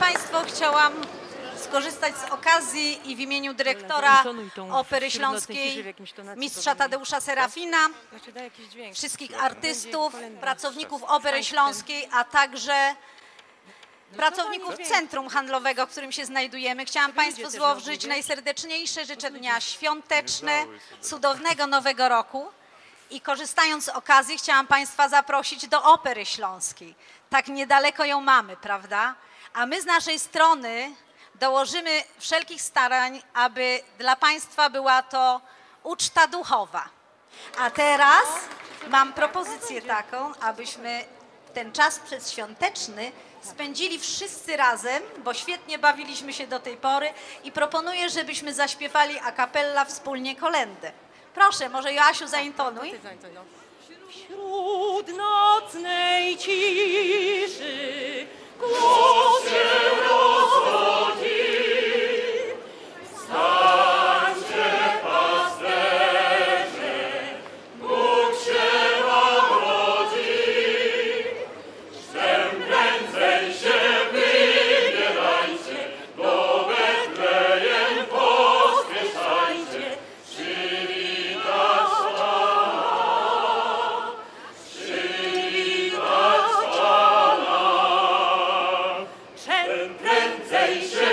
Państwo, chciałam skorzystać z okazji i w imieniu dyrektora Opery Śląskiej, mistrza. Tadeusza Serafina, dźwięk. wszystkich artystów, pracowników Opery Śląskiej, a także pracowników Centrum Handlowego, w którym się znajdujemy. Chciałam Państwu złożyć najserdeczniejsze życzenia świąteczne, cudownego Nowego Roku. I korzystając z okazji, chciałam Państwa zaprosić do Opery Śląskiej. Tak niedaleko ją mamy, prawda? A my z naszej strony dołożymy wszelkich starań, aby dla Państwa była to uczta duchowa. A teraz mam propozycję taką, abyśmy ten czas przedświąteczny spędzili wszyscy razem, bo świetnie bawiliśmy się do tej pory i proponuję, żebyśmy zaśpiewali a cappella wspólnie kolendę. Proszę, może Joasiu zaintonuj. Ty zań, no. compensation.